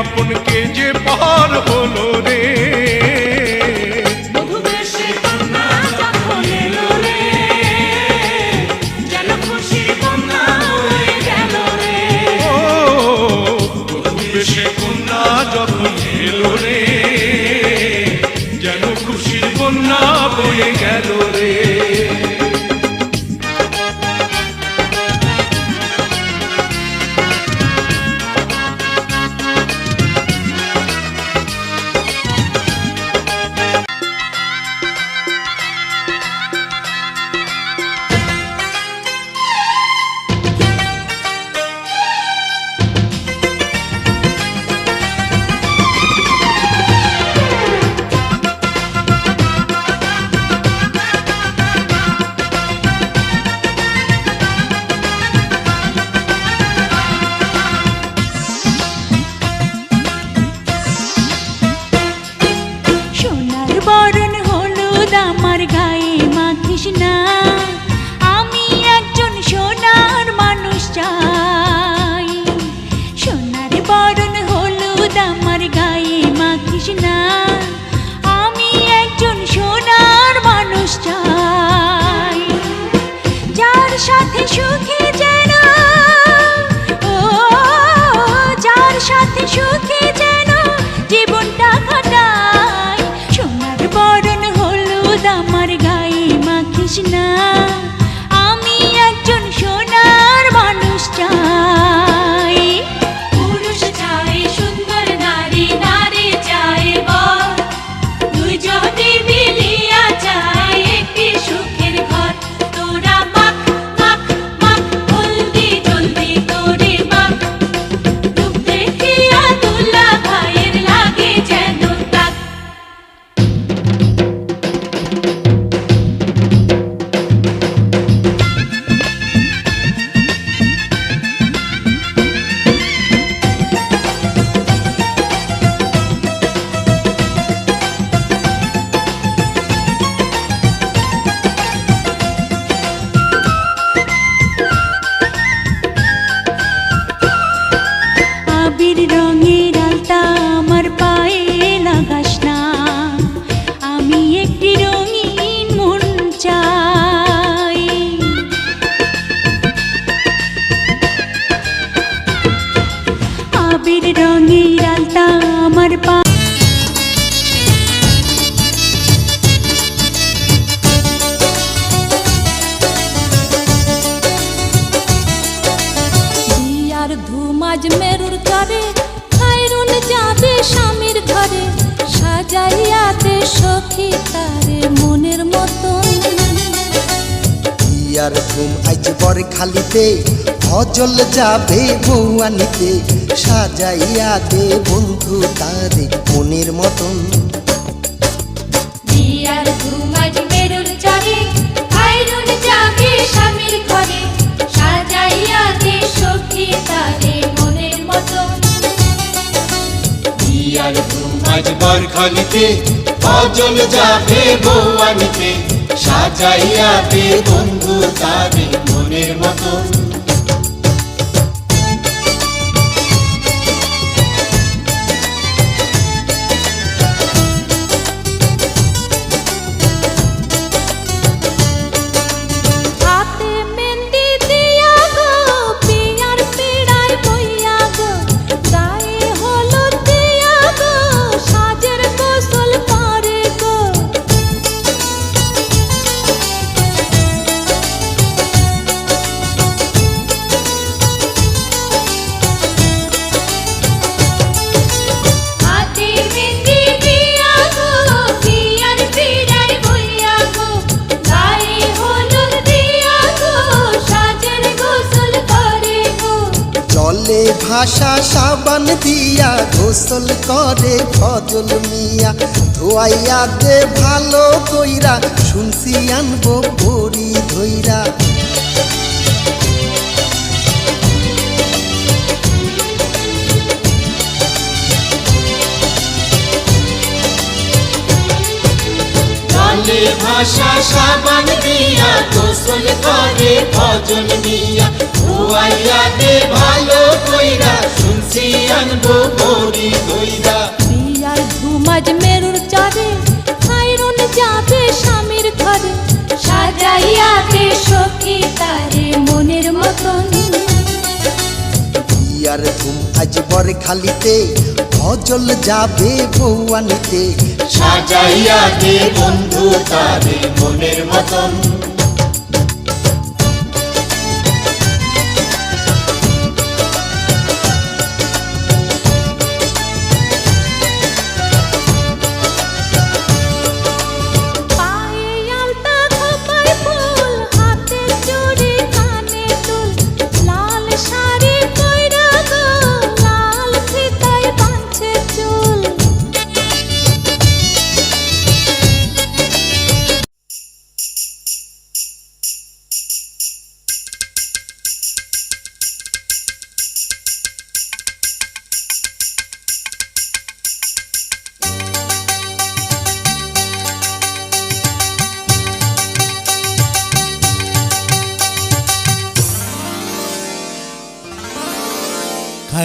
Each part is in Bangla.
কে আপন কে যে পার হলো রে। আমার গায়ে মাখিস না। বিয়ার ঘুম আজ বর খালিতে অজল যাবে বৌয়ানিতে সাজাইয়া দে বন্ধু তারে মনের মতন। আজ বরখালিতে অজল যাবে বৌয়ানিতে সাজাইয়া দে বন্ধু তাদের মনের মতন ভাষা সাবান দিয়া গোসল করে ফজল মিয়া। ধোয়াইয়া দে ভালো কইরা, শুনছি আনব ভরি ধইরা। ভাষা সাবান দিয়া গোসল করে ভজন মিয়া ধুয়াইয়া দে ভালো কইরা শুনছি আনব বড়ি দইরা। বিয়ার ঘুমাজ মেরুর চরে খাইরন যাবে স্বামীর ঘরে। সাজাইয়া দে সখী তারে মনের মতন। বিয়ার ঘুম আজ বর খালিতে অজল যাবে বউয়ানিতে সাজাইয়া দে বন্ধু তারে মনের মতন।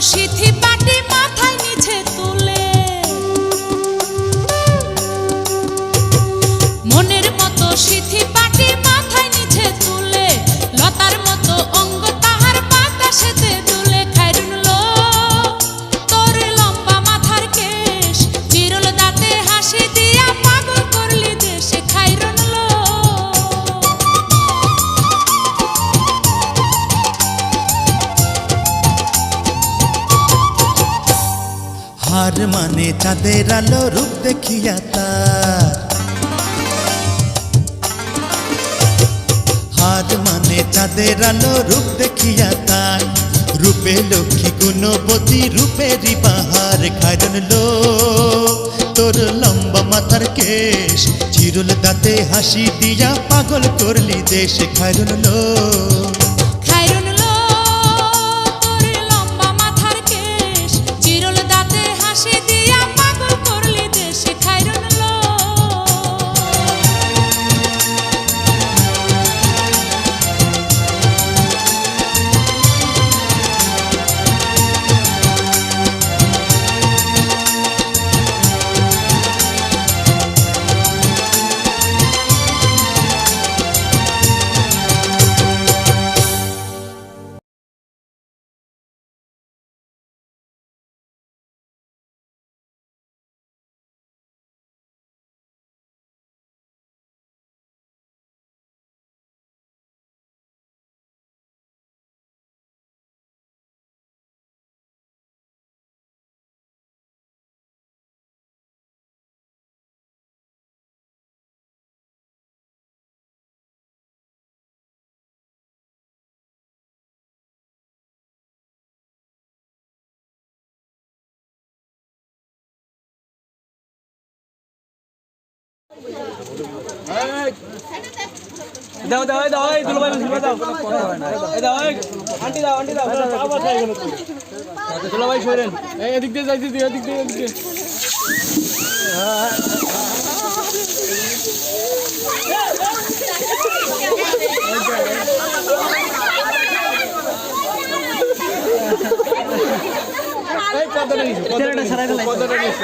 সিথি পাটি চাঁদের আলো রূপ দেখিয়া তার। হাত মানে চাঁদের আলো রূপ দেখিয়া তাই রূপে লক্ষ্মী গুণবতী রূপেরই বাহার খাইরন লো তোর লম্বা মাথার কেশ, চিরুল দাঁতে হাসি দিয়া পাগল করলি দেশ খাইরন লো দাও দাও দাও এই দুলো ভাই মুসলিম দাও। এই দাও আন্টি দাও আন্টি দাও। আবার খাই গেল দুলো ভাই সরেন এই এদিক দিয়ে যাইতে দিও এদিক দিয়ে এদিক দিয়ে। এই পর্দাটা নিচে পর্দাটা নিচে পর্দাটা নিচে